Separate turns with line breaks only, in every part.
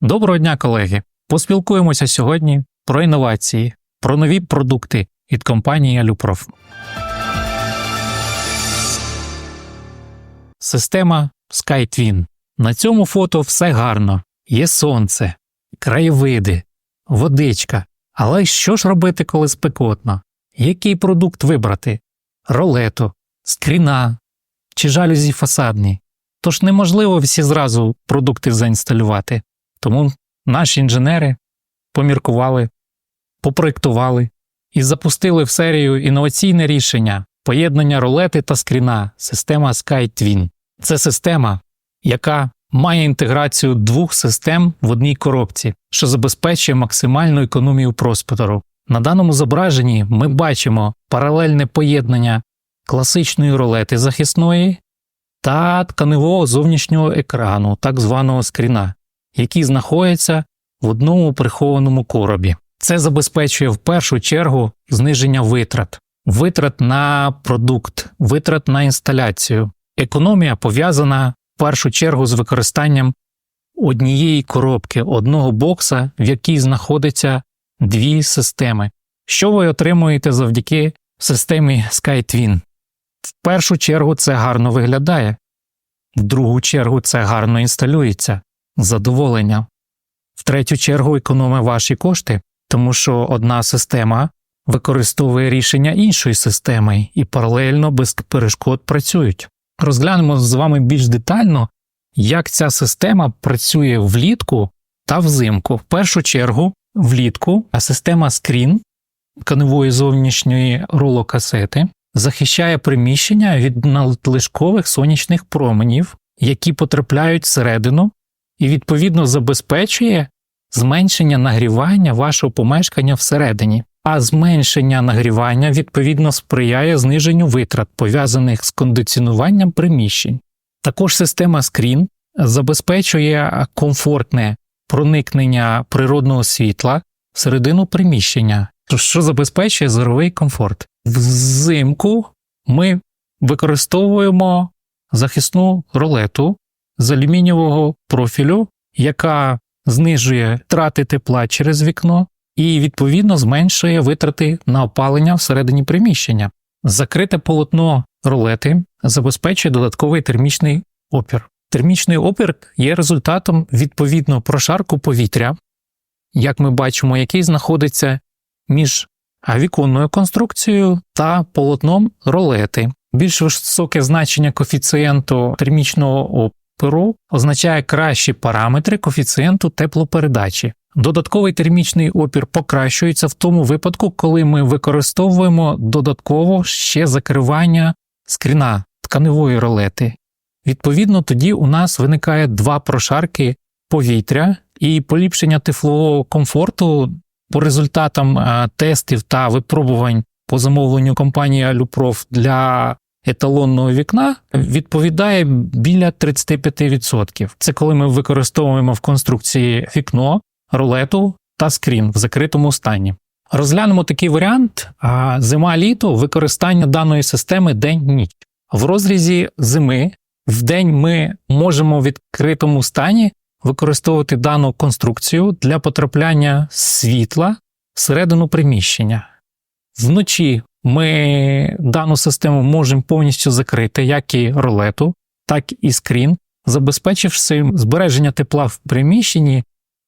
Доброго дня, колеги! Поспілкуємося сьогодні про інновації, про нові продукти від компанії Алюпроф. Система SkyTwin. На цьому фото все гарно. Є сонце, краєвиди, водичка. Але що ж робити, коли спекотно? Який продукт вибрати? Ролету, скріна чи жалюзі фасадні? Тож неможливо всі зразу продукти заінсталювати. Тому наші інженери поміркували, попроєктували і запустили в серію інноваційне рішення поєднання ролети та скріна система SkyTwin. Це система, яка має інтеграцію двох систем в одній коробці, що забезпечує максимальну економію простору. На даному зображенні ми бачимо паралельне поєднання класичної ролети захисної та тканевого зовнішнього екрану, так званого скріна, який знаходиться в одному прихованому коробі. Це забезпечує в першу чергу зниження витрат, витрат на продукт, витрат на інсталяцію. Економія пов'язана в першу чергу з використанням однієї коробки, одного бокса, в якій знаходиться дві системи. Що ви отримуєте завдяки системі SkyTwin? В першу чергу це гарно виглядає, в другу чергу це гарно інсталюється, задоволення. В третю чергу економить ваші кошти, тому що одна система використовує рішення іншої системи і паралельно без перешкод працюють. Розглянемо з вами більш детально, як ця система працює влітку та взимку. В першу чергу, влітку система скрін тканевої зовнішньої рулокасети захищає приміщення від надлишкових сонячних променів, які потрапляють всередину, і відповідно забезпечує зменшення нагрівання вашого помешкання всередині. А зменшення нагрівання відповідно сприяє зниженню витрат, пов'язаних з кондиціонуванням приміщень. Також система Screen забезпечує комфортне проникнення природного світла всередину приміщення, що забезпечує зоровий комфорт. Взимку ми використовуємо захисну ролету з алюмінієвого профілю, яка знижує трати тепла через вікно і, відповідно, зменшує витрати на опалення всередині приміщення. Закрите полотно ролети забезпечує додатковий термічний опір. Термічний опір є результатом відповідно прошарку повітря, як ми бачимо, який знаходиться між віконною конструкцією та полотном ролети. Більш високе значення коефіцієнту термічного опору означає кращі параметри коефіцієнту теплопередачі. Додатковий термічний опір покращується в тому випадку, коли ми використовуємо додатково ще закривання скріна тканевої ролети. Відповідно, тоді у нас виникає два прошарки повітря і поліпшення тифлового комфорту по результатам е, тестів та випробувань по замовленню компанії Алюпроф для еталонного вікна відповідає біля 35%. Це коли ми використовуємо в конструкції вікно, рулету та скрін в закритому стані. Розглянемо такий варіант: зима-літо використання даної системи день-ніч. В розрізі зими в день ми можемо в відкритому стані використовувати дану конструкцію для потрапляння світла всередину приміщення. Вночі ми дану систему можемо повністю закрити, як і ролету, так і скрін, забезпечивши збереження тепла в приміщенні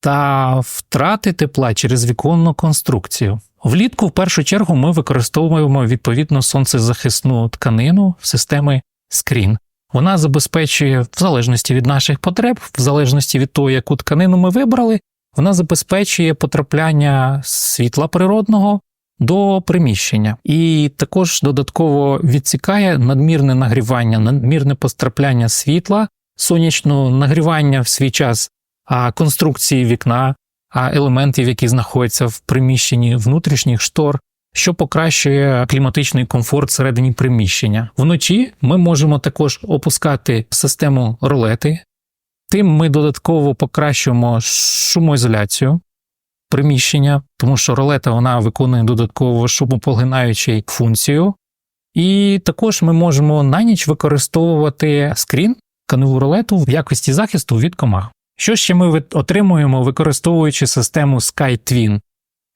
та втрати тепла через віконну конструкцію. Влітку, в першу чергу, ми використовуємо відповідно сонцезахисну тканину системи скрін. Вона забезпечує, в залежності від наших потреб, в залежності від того, яку тканину ми вибрали, вона забезпечує потрапляння світла природного до приміщення, і також додатково відсікає надмірне нагрівання, надмірне пострапляння світла, сонячного нагрівання в свій час а конструкції вікна, а елементів, які знаходяться в приміщенні внутрішніх штор, що покращує кліматичний комфорт всередині приміщення. Вночі ми можемо також опускати систему ролети, тим ми додатково покращуємо шумоізоляцію приміщення, тому що ролета вона виконує додатково шумопоглинаючу функцію. І також ми можемо на ніч використовувати скрін, каневу ролету в якості захисту від комах. Що ще ми отримуємо, використовуючи систему SkyTwin?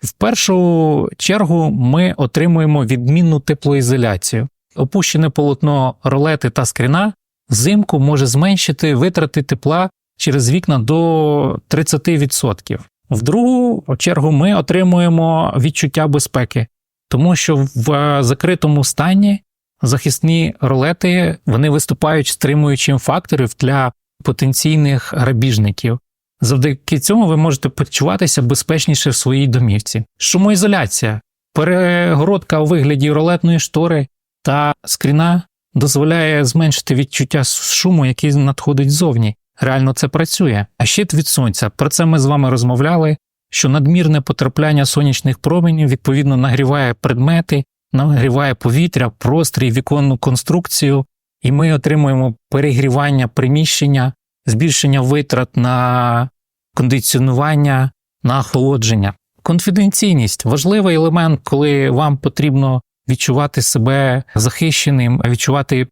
В першу чергу ми отримуємо відмінну теплоізоляцію. Опущене полотно ролети та скріна взимку може зменшити витрати тепла через вікна до 30%. В другу чергу ми отримуємо відчуття безпеки, тому що в закритому стані захисні ролети вони виступають стримуючим фактором для потенційних грабіжників. Завдяки цьому ви можете почуватися безпечніше в своїй домівці. Шумоізоляція, перегородка у вигляді ролетної штори та скріна дозволяє зменшити відчуття шуму, який надходить ззовні. Реально це працює. А щит від сонця. Про це ми з вами розмовляли. Що надмірне потрапляння сонячних променів відповідно нагріває предмети, нагріває повітря, прострій, віконну конструкцію, і ми отримуємо перегрівання приміщення, збільшення витрат на кондиціонування, на охолодження. Конфіденційність важливий елемент, коли вам потрібно відчувати себе захищеним, відчувати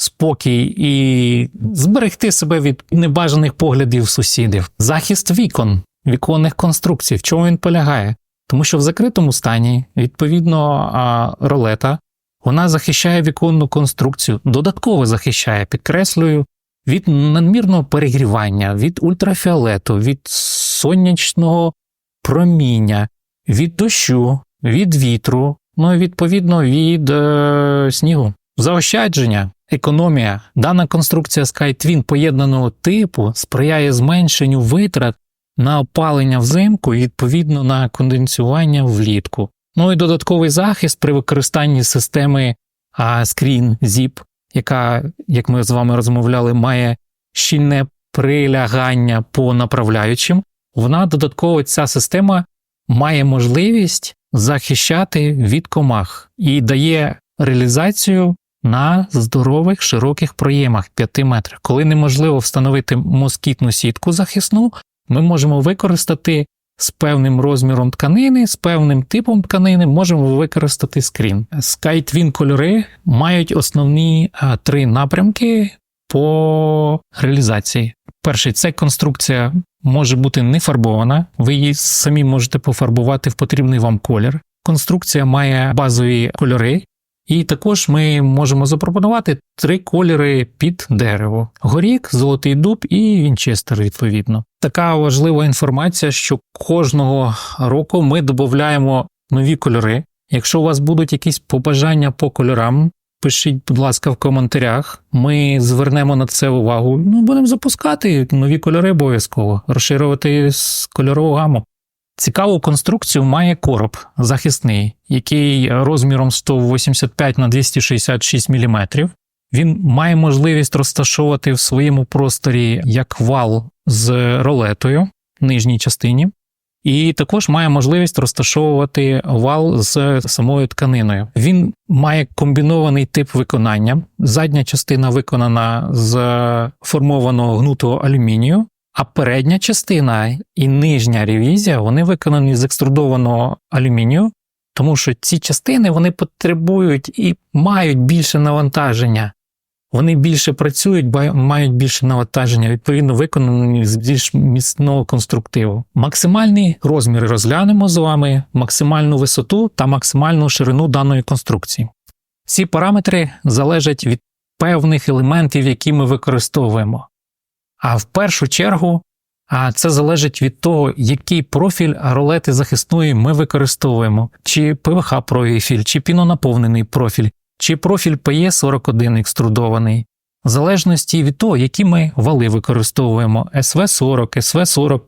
спокій і зберегти себе від небажаних поглядів сусідів. Захист вікон, віконних конструкцій. В чому він полягає? Тому що в закритому стані, відповідно, ролета вона захищає віконну конструкцію, додатково захищає, підкреслюю, від надмірного перегрівання, від ультрафіолету, від сонячного проміння, від дощу, від вітру, ну і відповідно від е, снігу. Заощадження, економія. Дана конструкція SkyTwin поєднаного типу сприяє зменшенню витрат на опалення взимку і відповідно на конденсування влітку. Ну і додатковий захист при використанні системи Screen Zip, яка, як ми з вами розмовляли, має щільне прилягання по направляючим. Вона додатково ця система має можливість захищати від комах і дає реалізацію на здорових широких проємах 5 метрів. Коли неможливо встановити москітну сітку захисну, ми можемо використати з певним розміром тканини, з певним типом тканини можемо використати скрін. SkyTwin кольори мають основні три напрямки по реалізації. Перший це конструкція може бути не фарбована, ви її самі можете пофарбувати в потрібний вам колір. Конструкція має базові кольори, і також ми можемо запропонувати три кольори під дерево: горік, золотий дуб і вінчестер, відповідно. Така важлива інформація, що кожного року ми додаємо нові кольори. Якщо у вас будуть якісь побажання по кольорам, пишіть, будь ласка, в коментарях. Ми звернемо на це увагу. Ну, будемо запускати нові кольори обов'язково, розширювати кольорову гаму. Цікаву конструкцію має короб захисний, який розміром 185 на 266 мм. Він має можливість розташовувати в своєму просторі як вал з ролетою в нижній частині, і також має можливість розташовувати вал з самою тканиною. Він має комбінований тип виконання. Задня частина виконана з формованого гнутого алюмінію, а передня частина і нижня ревізія вони виконані з екструдованого алюмінію, тому що ці частини вони потребують і мають більше навантаження. Вони більше працюють, мають більше навантаження, відповідно, виконані з більш міцного конструктиву. Максимальні розміри розглянемо з вами, максимальну висоту та максимальну ширину даної конструкції. Ці параметри залежать від певних елементів, які ми використовуємо. А в першу чергу це залежить від того, який профіль ролети захисної ми використовуємо, чи ПВХ профіль, чи пінонаповнений профіль, чи профіль PE41 екструдований, в залежності від того, які ми вали використовуємо. СВ40, СВ40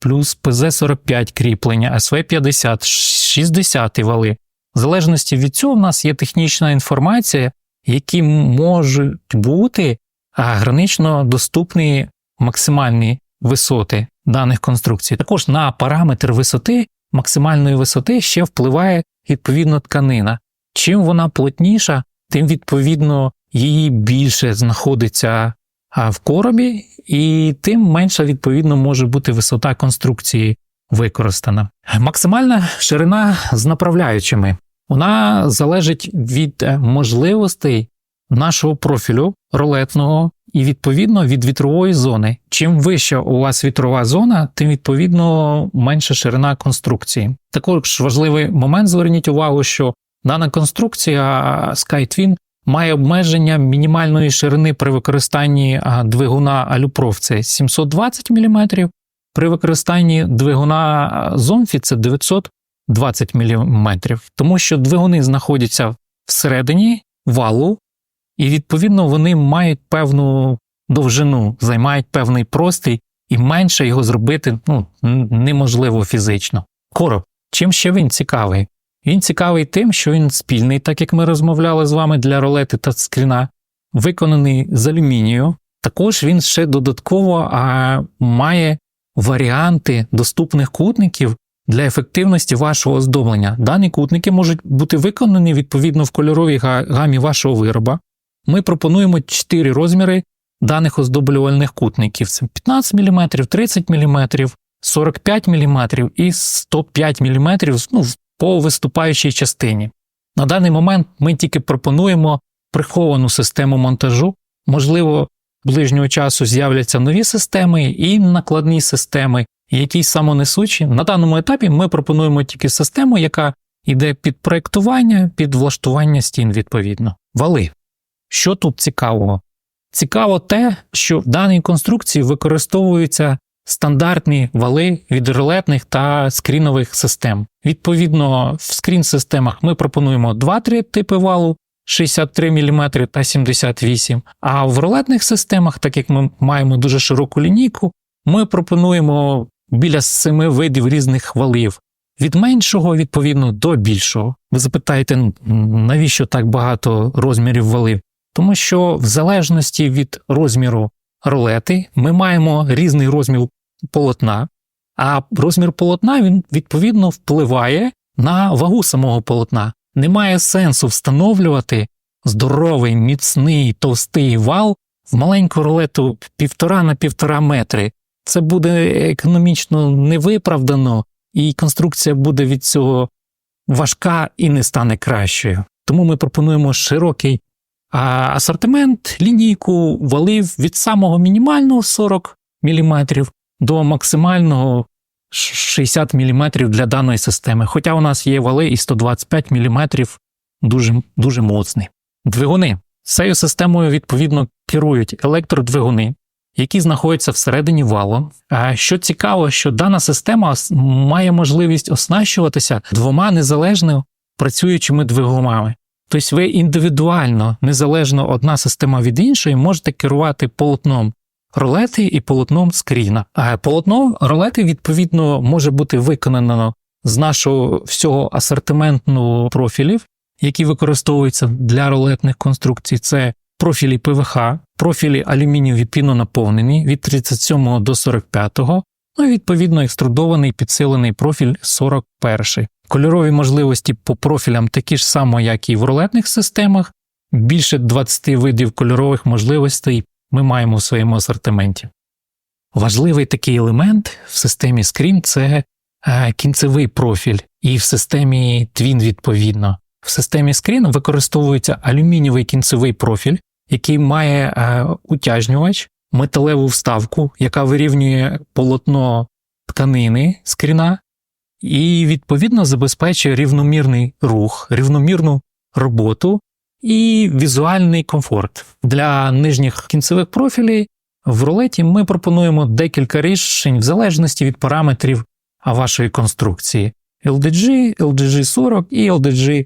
плюс ПЗ45 кріплення, СВ50, 60 вали. В залежності від цього в нас є технічна інформація, які можуть бути гранично доступні максимальні висоти даних конструкцій. Також на параметр висоти, максимальної висоти ще впливає відповідно тканина. Чим вона плотніша, тим відповідно її більше знаходиться в коробі, і тим менша відповідно може бути висота конструкції використана. Максимальна ширина з направляючими. Вона залежить від е, можливостей нашого профілю ролетного і відповідно від вітрової зони. Чим вища у вас вітрова зона, тим відповідно менша ширина конструкції. Також важливий момент: зверніть увагу, що дана конструкція SkyTwin має обмеження мінімальної ширини при використанні двигуна Aluprof – це 720 мм, при використанні двигуна Zomfi – це 920 мм, тому що двигуни знаходяться всередині валу, і відповідно вони мають певну довжину, займають певний простій, і менше його зробити ну, неможливо фізично. Короб, чим ще він цікавий? Він цікавий тим, що він спільний, так як ми розмовляли з вами для ролети та скріна, виконаний з алюмінію. Також він ще додатково а, має варіанти доступних кутників для ефективності вашого оздоблення. Дані кутники можуть бути виконані відповідно в кольоровій гамі вашого вироба. Ми пропонуємо 4 розміри даних оздоблювальних кутників: це 15 мм, 30 мм, 45 мм і 105 мм ну, по виступаючій частині. На даний момент ми тільки пропонуємо приховану систему монтажу. Можливо, ближнього часу з'являться нові системи і накладні системи, які самонесучі. На даному етапі ми пропонуємо тільки систему, яка йде під проєктування, під влаштування стін відповідно. Вали. Що тут цікавого? Цікаво те, що в даній конструкції використовуються стандартні вали від релетних та скрінових систем. Відповідно, в скрін-системах ми пропонуємо 2-3 типи валу 63 мм та 78 А в рулетних системах, так як ми маємо дуже широку лінійку, ми пропонуємо біля 7 видів різних валів. Від меншого, відповідно, до більшого. Ви запитаєте, навіщо так багато розмірів валів? Тому що в залежності від розміру рулети ми маємо різний розмір полотна, а розмір полотна він відповідно впливає на вагу самого полотна. Немає сенсу встановлювати здоровий, міцний, товстий вал в маленьку рулету півтора на півтора метри. Це буде економічно невиправдано, і конструкція буде від цього важка і не стане кращою. Тому ми пропонуємо широкий асортимент, лінійку валив від самого мінімального 40 мм до максимального 60 мм для даної системи. Хоча у нас є вали і 125 мм дуже, дуже моцні. Двигуни. Цією системою відповідно керують електродвигуни, які знаходяться всередині валу. А що цікаво, що дана система має можливість оснащуватися двома незалежно працюючими двигунами. Тобто ви індивідуально, незалежно одна система від іншої, можете керувати полотном рулети і полотном скріна. А полотно рулети, відповідно, може бути виконано з нашого всього асортименту профілів, які використовуються для рулетних конструкцій. Це профілі ПВХ, профілі алюмінію відпінно наповнені від 37 до 45, ну і відповідно екструдований підсилений профіль 41. Кольорові можливості по профілям такі ж само, як і в рулетних системах. Більше 20 видів кольорових можливостей ми маємо у своєму асортименті. Важливий такий елемент в системі Screen – це е, кінцевий профіль, і в системі Twin відповідно. В системі Screen використовується алюмінієвий кінцевий профіль, який має е, утяжнювач, металеву вставку, яка вирівнює полотно тканини скріна, і відповідно забезпечує рівномірний рух, рівномірну роботу і візуальний комфорт. Для нижніх кінцевих профілей в рулеті ми пропонуємо декілька рішень в залежності від параметрів вашої конструкції: LDG, LDG 40 і LDG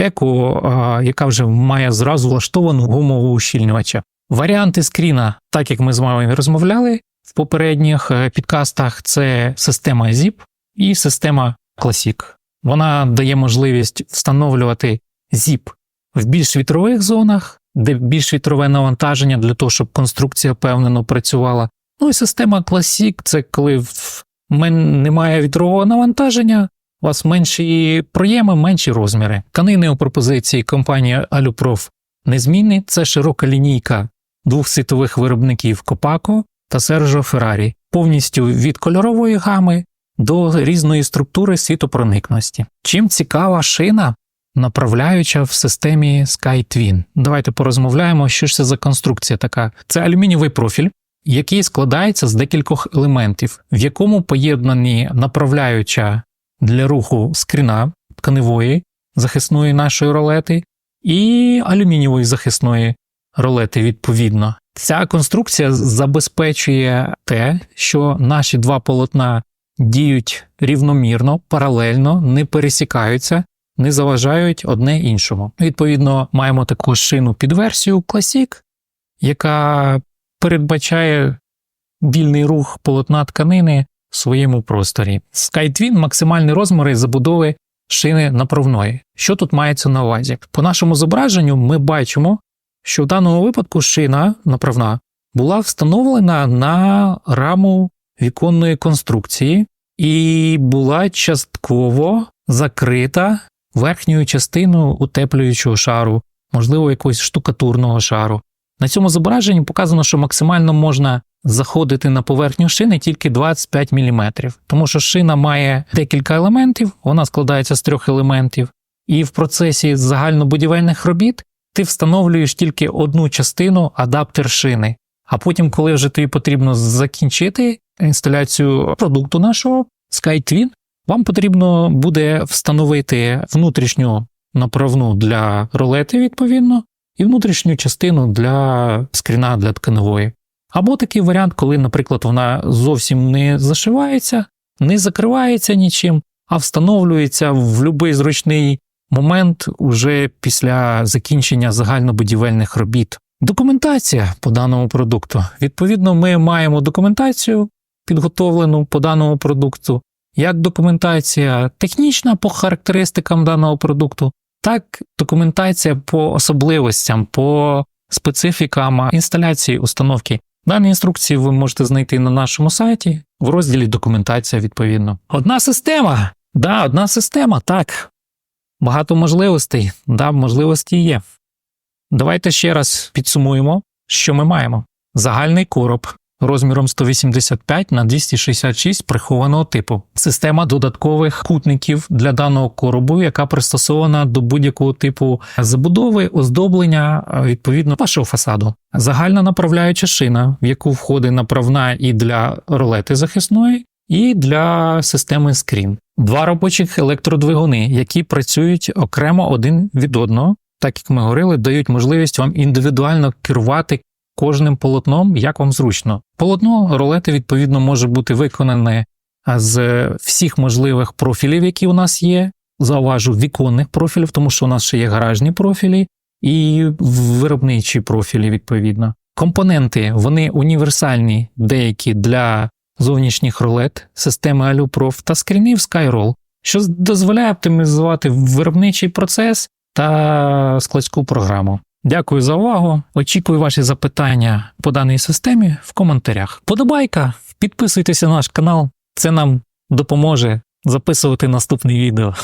Eco, яка вже має зразу влаштовану гумову ущільнювача. Варіанти скріна, так як ми з вами розмовляли в попередніх е, підкастах, це система ZIP і система Classic. Вона дає можливість встановлювати ZIP в більш вітрових зонах, де більш вітрове навантаження для того, щоб конструкція впевнено працювала. Ну і система Classic – це коли в немає вітрового навантаження, у вас менші проєми, менші розміри. Тканини у пропозиції компанії Aluprof незмінні. Це широка лінійка двох світових виробників Copaco та Sergio Ferrari, повністю від кольорової гами до різної структури світопроникності. Чим цікава шина направляюча в системі SkyTwin. Давайте порозмовляємо, що ж це за конструкція така. Це алюмінієвий профіль, який складається з декількох елементів, в якому поєднані направляюча для руху скріна тканевої захисної нашої ролети і алюмінієвої захисної ролети відповідно. Ця конструкція забезпечує те, що наші два полотна діють рівномірно, паралельно, не пересікаються, не заважають одне іншому. Відповідно, маємо таку шину під версію Classic, яка передбачає вільний рух полотна тканини в своєму просторі. SkyTwin – максимальні розміри забудови шини направної. Що тут мається на увазі? По нашому зображенню ми бачимо, що в даному випадку шина направна була встановлена на раму віконної конструкції і була частково закрита верхньою частиною утеплюючого шару, можливо, якогось штукатурного шару. На цьому зображенні показано, що максимально можна заходити на поверхню шини тільки 25 мм, тому що шина має декілька елементів, вона складається з трьох елементів, і в процесі загальнобудівельних робіт ти встановлюєш тільки одну частину адаптер шини. А потім, коли вже тобі потрібно закінчити інсталяцію продукту нашого SkyTwin, вам потрібно буде встановити внутрішню направну для ролети, відповідно, і внутрішню частину для скріна для тканевої. Або такий варіант, коли, наприклад, вона зовсім не зашивається, не закривається нічим, а встановлюється в будь-який зручний момент уже після закінчення загальнобудівельних робіт. Документація по даному продукту. Відповідно, ми маємо документацію підготовлену по даному продукту, як документація технічна по характеристикам даного продукту, так документація по особливостям, по специфікам інсталяції установки. Дані інструкції ви можете знайти на нашому сайті в розділі документація відповідно. Одна система. Да, одна система, так. Багато можливостей, да, можливості є. Давайте ще раз підсумуємо, що ми маємо. Загальний короб розміром 185 на 266 прихованого типу, система додаткових кутників для даного коробу, яка пристосована до будь-якого типу забудови, оздоблення е, відповідно вашого фасаду. Загальна направляюча шина, в яку входить направна і для ролети захисної, і для системи скрін. Два робочих електродвигуни, які працюють окремо один від одного, так як ми говорили, дають можливість вам індивідуально керувати кожним полотном, як вам зручно. Полотно ролети, відповідно, може бути виконане з всіх можливих профілів, які у нас є. Зауважу віконних профілів, тому що у нас ще є гаражні профілі і виробничі профілі, відповідно. Компоненти вони універсальні, деякі для зовнішніх ролет, системи AluProf та скрінів SkyRoll, що дозволяє оптимізувати виробничий процес та складську програму. Дякую за увагу. Очікую ваші запитання по даній системі в коментарях. Подобайка, підписуйтесь на наш канал, це нам допоможе записувати наступне відео.